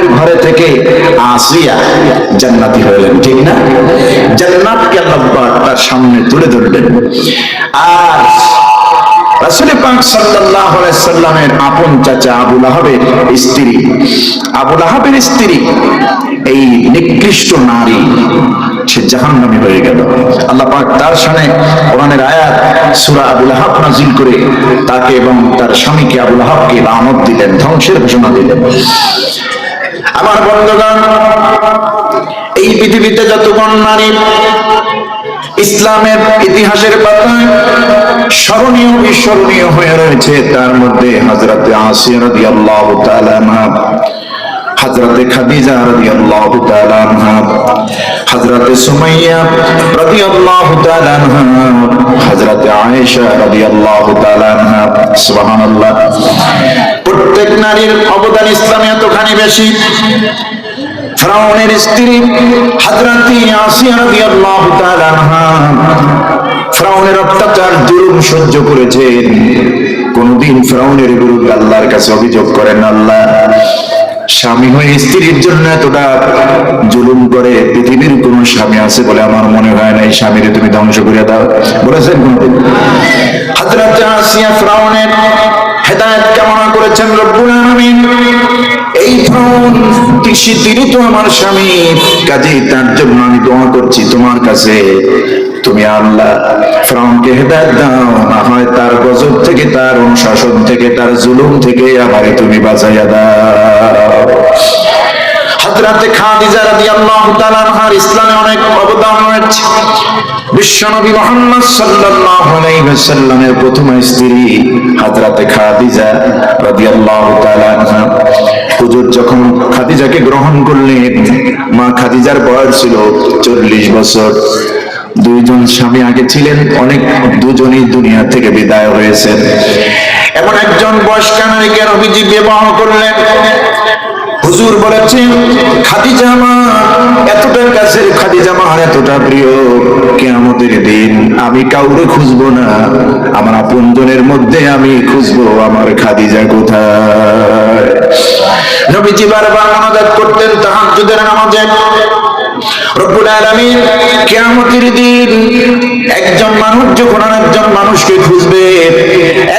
ফ্রাউনের ঘরে থেকে আসিয়া জান্নাতি হলেন ঠিক না? জান্নাতকে আল্লাহ তার সামনে তুলে ধরলেন। আর রাসূল পাক সাল্লাল্লাহু আলাইহি সাল্লামের আপন চাচা আবু লাহাবের স্ত্রী, আবু লাহাবের স্ত্রী, এই নিকৃষ্ট নারী, সে জাহান্নামী হয়ে গেল। আল্লাহ পাক তার সামনে কোরআনের আয়াত, সূরা আবু লাহাব নাজিল করে তাকে এবং তার স্বামীকে আবু লাহাবকে লানত দিলেন, ধ্বংসের ঘোষণা দিলেন। আমার বন্ধুগণ, এই পৃথিবীতে যতগণ নারী ইসলামের ইতিহাসের পাতায় স্মরণীয় বিস্মরণীয় হয়ে রয়েছে, তার মধ্যে হজরতে আসিয়া তাআলা আনহা হজরতে খাদিজা তাআলা আনহা হজরতে সুমাইয়া রাদিয়াল্লাহু আল্লাহ হজরতে আয়েশা তাআলা আনহা, সুবহানাল্লাহ। প্রত্যেক নারীর অবদান ইসলামে এতখানি বেশি? ফ্রাউনের স্ত্রী হযরতি আসিয়া রাদিয়াল্লাহু তাআলা আনহা, ফ্রাউনের অত্যাচার জুলুম সহ্য করেছেন কোনদিন ফ্রাউনের বিরুদ্ধে আল্লাহর কাছে অভিযোগ করেন আল্লাহ। স্বামী হয়ে স্ত্রীর জন্য এতটা জুলুম করে পৃথিবীর কোন স্বামী আছে বলে আমার মনে হয় না, এই স্বামীরে তুমি ধ্বংস করে দাও। বলেছেন হযরত আসিয়া ফ্রাউনের হেদায়েত কামনা করেছেন রব্বুল আলামিন। এই ফ্রাউন কৃষি তিনি তো আমার স্বামী, কাজেই তার জন্য আমি দোয়া করছি তোমার কাছে। তুমি আল্লাহ ফ্রাউনকে হেদায়ত দাও, না হয় তার গজব থেকে, তার অনুশাসন থেকে, তার জুলুম থেকে আমারে তুমি বাঁচাইয়া দাও। হযরতে খাদিজা রাদিয়াল্লাহু তাআলা আনহার ইসলামে অনেক অবদান রয়েছে। বিশ্বনবী মুহাম্মদ সাল্লাল্লাহু আলাইহি ওয়াসাল্লামের প্রথম স্ত্রী হযরতে খাদিজা রাদিয়াল্লাহু তাআলা আনহা। হুজুর যখন খাদিজাকে গ্রহণ করলেন, মা খাদিজার বয়স ছিল চল্লিশ বছর। দুইজন স্বামী আগে ছিলেন, অনেক দুজনই দুনিয়া থেকে বিদায় হয়েছেন। এমন একজন বয়স্ক নারীকে নবীজি বিবাহ করলেন। হুজুর বলেছেন, খাদিজা আমার এতটা কাছের খাদিজা আমার এতটা প্রিয়। কেমতের দিন আমি কাউরে খুঁজবো না। আমার আপনজনের মধ্যে আমি খুঁজবো আমার খাদিজা কোথায়? নবীজি বারবার মনোজাত করতেন তাহাজ্জুদের নামাজে। রব্বুল দিন একজন মানুষ যখন আরেকজন মানুষকে খুঁজবে,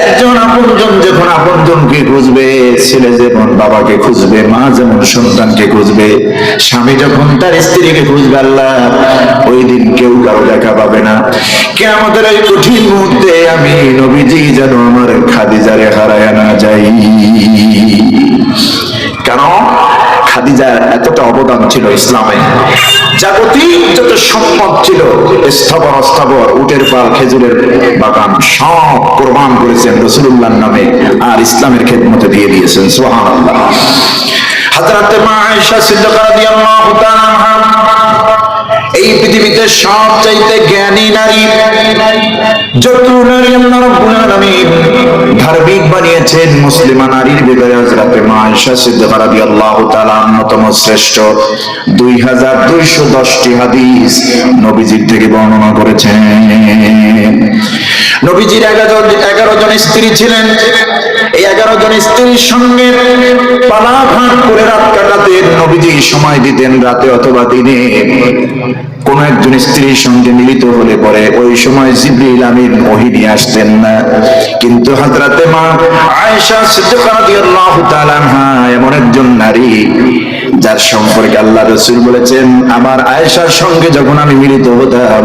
একজন আপনজন যখন আপনজনকে খুঁজবে, ছেলে যেমন বাবাকে খুঁজবে, মা যেমন সন্তানকে খুঁজবে, স্বামী যখন তার স্ত্রীকে খুঁজবে, আল্লাহ, ওই দিন কেউ কারও দেখা পাবে না। কিয়ামতের এই কঠিন মুহূর্তে আমি নবীজি যেন আমার খাদিজারে হারায় না যাই। কেন খাদিজার এতটা অবদান ছিল ইসলামে। জাগতিক যত সম্পদ ছিল, স্থাবর অস্থাবর, উটের পাল, খেজুরের বাগান, সব কোরবান করেছেন রসুল্লাহর নামে আর ইসলামের খেদমতে দিয়ে দিয়েছেন, সুবহানাল্লাহ। হযরত মা এই পৃথিবীতে সব চাইতে জ্ঞানী নারী, যত নারী আল্লাহ ধার্মিক বানিয়েছেন মুসলিমা নারীর ভিতরে হযরত মা আয়েশা সিদ্দিকা রাদিয়াল্লাহু তাআলা, অন্যতম শ্রেষ্ঠ। 2210 টি হাদিস নবীজির থেকে বর্ণনা করেছেন। নবীজির 11 জন স্ত্রী ছিলেন। এই 11 জন স্ত্রীর সঙ্গে পালাঘাট করে রাত কাটাতেন নবীজি সময় দিতেন রাতে অথবা দিনে। কোন একজন স্ত্রীর সঙ্গে মিলিত হলে পরে ওই সময় জিবরিল আমিন ওহী নিয়ে আসতেন না। কিন্তু এমন একজন নারী যার সম্পর্কে আল্লাহ রসুল বলেছেন, আমার আয়েশার সঙ্গে যখন আমি মিলিত হতাম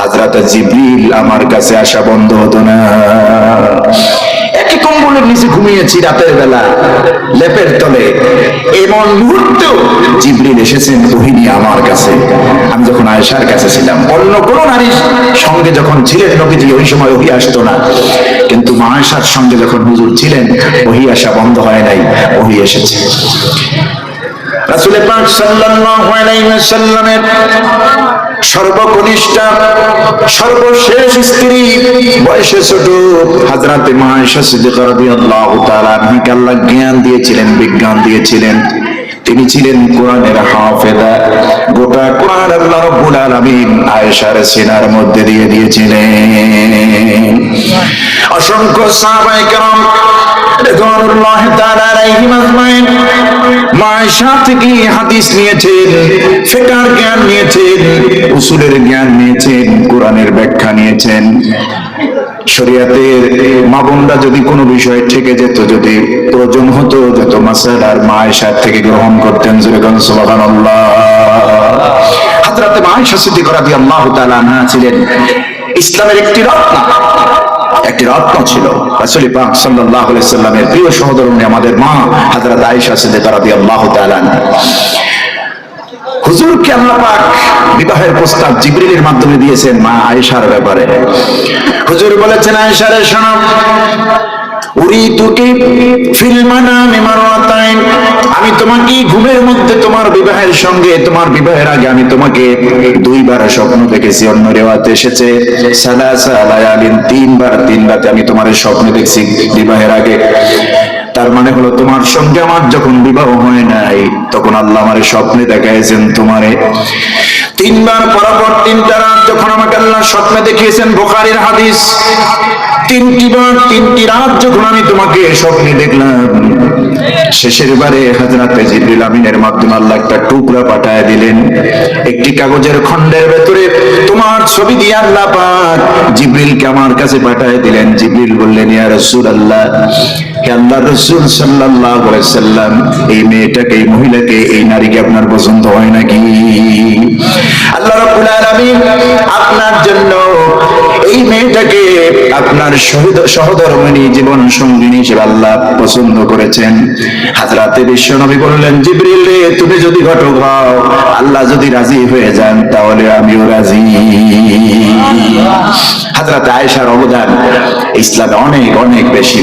হাজরাতে জিবরিল আমার কাছে আসা বন্ধ হতো না। কম্বলের নিচে ঘুমিয়েছি রাতের বেলা, লেপের তলে। এমন মুহূর্তেও জিবরিল এসেছেন ওহিনী আমার কাছে। আমি যখন আয়েশার কাছে ছিলাম, অন্য কোন নারীর সঙ্গে যখন ছিলেন, নবীজি ওই সময় ওহি আসতো না। কিন্তু মা আয়েশার সঙ্গে যখন হুজুর ছিলেন ওহি আসা বন্ধ হয় নাই ওহি এসেছে। রাসূলের পাক সাল্লাল্লাহু আলাইহি ওয়াসাল্লামের সর্বকনিষ্ঠা, সর্বশেষ স্ত্রী বয়সে ছোট। হাজরাতে মা আয়েশা সিদ্দিকা রাদিয়াল্লাহু তাআলা আল্লাহ জ্ঞান দিয়েছিলেন, বিজ্ঞান দিয়েছিলেন। তিনি ছিলেন কোরআনের হাফেদা গোটা কোরআন আল্লাহ রাব্বুল আলামিন আয়েশার সিনার মধ্যে দিয়ে দিয়েছিলেন। অসংখ্য সাহাবায়ে কেরাম রিদওয়ানুল্লাহ তাআলা আলাইহিম আজমাইন মায়েশা থেকে হাদিস নিয়েছেন ফিকহ জ্ঞান নিয়েছেন, উসুলের জ্ঞান নিয়েছেন, কোরআনের ব্যাখ্যা নিয়েছেন। শরিয়াতের মা বোনরা যদি কোনো বিষয়ে ঠেকে যেত, যদি প্রয়োজন হতো যত মাসাল আর মায়েশার থেকে গ্রহণ করতেন যেরকম সুবহানাল্লাহ। হাজরাতে মায়েশা সিদ্দিকা রাদিয়াল্লাহু তাআলা আনহা ছিলেন ইসলামের একটি রত্ন। একটি রত্ন ছিল। রাসূল পাক আলাইহি সাল্লামের প্রিয় সহধর্মী আমাদের মা হযরত আয়েশা সিদ্দিকা রাদিয়াল্লাহু তাআলা হুজুরকে আল্লাহ পাক? বিবাহের প্রস্তাব জিবরিলের মাধ্যমে দিয়েছেন মা আয়েশার ব্যাপারে। হুজুর বলেছেন, আয়েশারে, শোনো। উরিতুকি ফিল মানামি মারাতাইন আমি তোমাকে ঘুমের মধ্যে তোমার বিবাহের সঙ্গে, তোমার বিবাহের আগে আমি তোমাকে দুইবার স্বপ্ন দেখেছি, অন্য রেওয়াতে এসেছে। সালাসা লায়ালিন, তিনবার, তিন রাতে আমি তোমার স্বপ্ন দেখছি বিবাহের আগে। তার মানে হলো, তোমার সঙ্গে আমার যখন বিবাহ হয় নাই, তখন আল্লাহ আমার স্বপ্নে দেখাইছেন তোমারে। তিনবার পরপর তিনটা রাত যখন আমাকে আল্লাহ স্বপ্নে দেখিয়েছেন বোখারির হাদিস, তিনটি বার তিনটি রাত যখন আমি তোমাকে স্বপ্নে দেখলাম, শেষের বারে হাজরাতে জিবরিল আমিনের মাধ্যমে আল্লাহ একটা টুকরা পাঠায় দিলেন। একটি কাগজের খণ্ডের ভেতরে তোমার ছবি দিয়ে আল্লাহ পাক জিবরিলকে আমার কাছে পাঠায় দিলেন। জিবরিল বললেন, ইয়া রাসূলুল্লাহ আপনার পছন্দ হয় নাকি? আপনার জন্য এই মেয়েটাকে আপনার জীবন সঙ্গিনী হিসেবে আল্লাহ পছন্দ করেছেন। হাজরাতে বিশ্ব নবী বললেন, জিবরিল তুমি যদি ঘটক হও, আল্লাহ যদি রাজি হয়ে যান, তাহলে আমিও রাজি। হাজরাতে আয়েশার অবদান ইসলামে অনেক অনেক বেশি।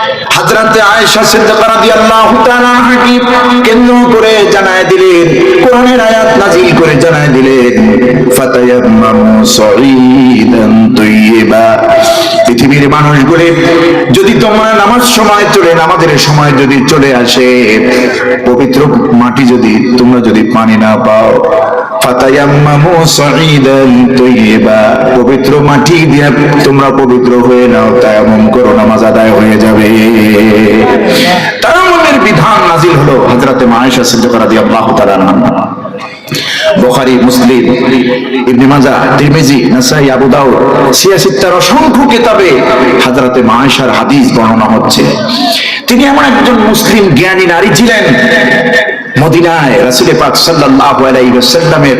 হযরত আয়েশা সিদ্দিকা রাদিয়াল্লাহু তাআলা আনহাকে কেন্দ্র করে জানায় দিলেন, কোরআনের আয়াত নাজিল করে জানায় দিলেন, ফাতায়াম্মামু সাঈদান তাইয়্যিবা পৃথিবীর মানুষগুলি যদি তোমরা নামাজ সময় চলে, নামাজের সময় যদি চলে আসে, পবিত্র মাটি যদি, তোমরা যদি পানি না পাও পবিত্র মাটি দিয়ে তোমরা পবিত্র হয়ে নাও তায়াম্মুম করো, নামাজ আদায় হয়ে যাবে। তায়াম্মুমের বিধান নাজিল হলো হযরতে মায়েশা সিদ্দিকা রাদিয়াল্লাহু তাআলা আনহা। বুখারী, মুসলিম, ইবনে মাজাহ, তিরমিজি, নাসাই, আবু দাউদ সিয়াসিত্তার অসংখ্য কিতাবে হযরতে মায়েশার হাদিস বর্ণনা হচ্ছে। তিনি এমন একজন মুসলিম জ্ঞানী নারী ছিলেন, মদিনায় রাসূলে পাক সাল্লাল্লাহু আলাইহি ওয়াসাল্লামের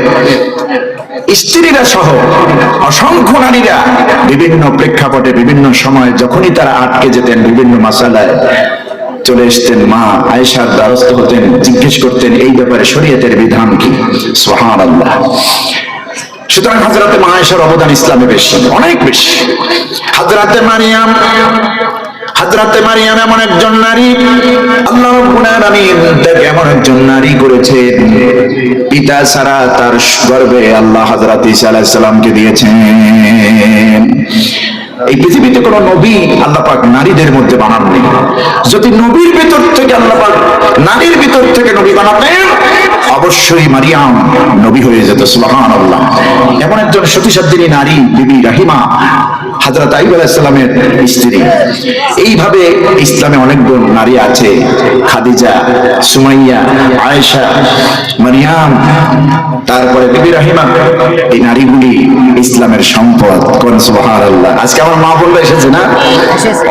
স্ত্রীরা সহ অসংখ্য নারীরা বিভিন্ন প্রেক্ষাপটে বিভিন্ন সময় যখনই তারা আটকে যেতেন বিভিন্ন মাসালায় চলে আসতেন মা আয়েশার দ্বারস্থ হতেন, জিজ্ঞেস করতেন, এই ব্যাপারে শরীয়তের বিধান কি? সোহান আল্লাহ সুতরাং হাজরাতে মা আয়েশার অবদান ইসলামে বেশি, অনেক বেশি। হাজরাতে মারিয়াম হাজরাতে মারিয়াম এমন একজন নারী, আল্লাহ আলামিন তাকে এমন একজন নারী করেছেন, পিতা ছাড়া তার আল্লাহ সালামকে দিয়েছেন। এই পৃথিবীতে কোন নবী আল্লাহ পাক নারীদের মধ্যে বানাননি। যদি নবীর ভিতর থেকে আল্লাহ পাক নারীর ভিতর থেকে নবী বানাতেন, অবশ্যই মারিয়াম নবী হয়ে যেত, সুবহানাল্লাহ। এমন একজন সতীসাধ্বিনী নারী, বিবি রাহিমা হাজরত আইব আলাইসালামের স্ত্রী। এইভাবে ইসলামে অনেকগুলো নারী আছে। খাদিজা, সুমাইয়া, আয়েশা, মারিয়াম, তারপরে বিবি রাহিমা, এই নারীগুলি ইসলামের সম্পদ। কোন সুবহানাল্লাহ। আজকে আমার মা বোনরা এসেছে না?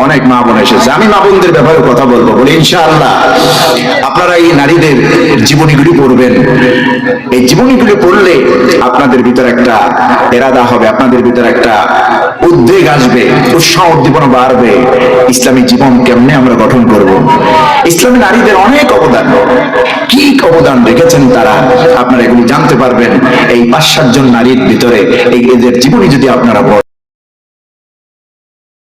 অনেক মা বোন এসেছে। আমি মা বোনদের ব্যাপারে কথা বলব, বলি ইনশাআল্লাহ। আপনারা এই নারীদের জীবনীগুলি পড়বেন। এই জীবনীগুলি পড়লে আপনাদের ভিতর একটা এরাদা হবে, আপনাদের ভিতর একটা উদ্বেগ আসবে, উৎসাহ উদ্দীপনা বাড়বে। ইসলামী জীবন কেমনে আমরা গঠন করব? ইসলামী নারীদের অনেক অবদান। কি অবদান রেখেছেন তারা? আপনারা এগুলি জানতে পারবেন। এই পাঁচ সাতজন নারীর ভিতরে এই এদের জীবনী যদি আপনারা